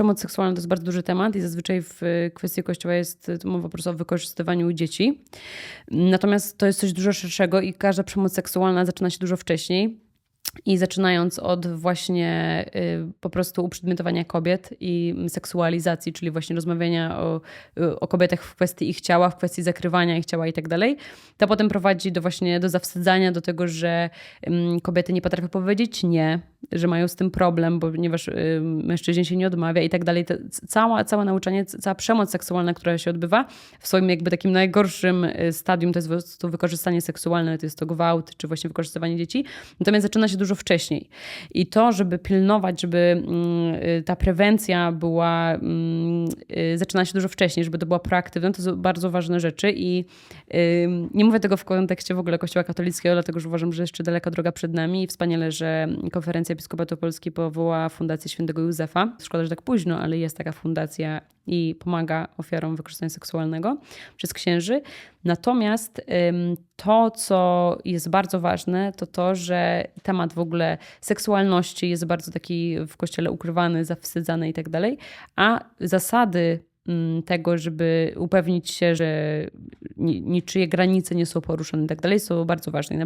przemoc seksualna to jest bardzo duży temat i zazwyczaj w y, kwestii kościoła jest y, mowa po prostu o wykorzystywaniu dzieci. Natomiast to jest coś dużo szerszego i każda przemoc seksualna zaczyna się dużo wcześniej. I zaczynając od właśnie y, po prostu uprzedmiotowania kobiet i seksualizacji, czyli właśnie rozmawiania o, o kobietach w kwestii ich ciała, w kwestii zakrywania ich ciała i tak dalej, to potem prowadzi do właśnie do zawstydzania, do tego, że ym, kobiety nie potrafią powiedzieć nie, że mają z tym problem, ponieważ y, mężczyźnie się nie odmawia i tak dalej. Cała, całe nauczanie, cała przemoc seksualna, która się odbywa w swoim jakby takim najgorszym y, stadium, to jest po prostu wykorzystanie seksualne, to jest to gwałt, czy właśnie wykorzystywanie dzieci. Natomiast zaczyna się dużo wcześniej. I to, żeby pilnować, żeby mm, y, ta prewencja była, mm, y, zaczyna się dużo wcześniej, żeby to była proaktywna, to są bardzo ważne rzeczy i nie mówię tego w kontekście w ogóle Kościoła katolickiego, dlatego że uważam, że jeszcze daleka droga przed nami i wspaniale, że konferencja Episkopatu Polski powołała Fundację Świętego Józefa. Szkoda, że tak późno, ale jest taka fundacja i pomaga ofiarom wykorzystania seksualnego przez księży. Natomiast to, co jest bardzo ważne, to to, że temat w ogóle seksualności jest bardzo taki w kościele ukrywany, zawstydzany i tak dalej, a zasady ym, tego, żeby upewnić się, że ni- niczyje granice nie są poruszone i tak dalej, są bardzo ważne.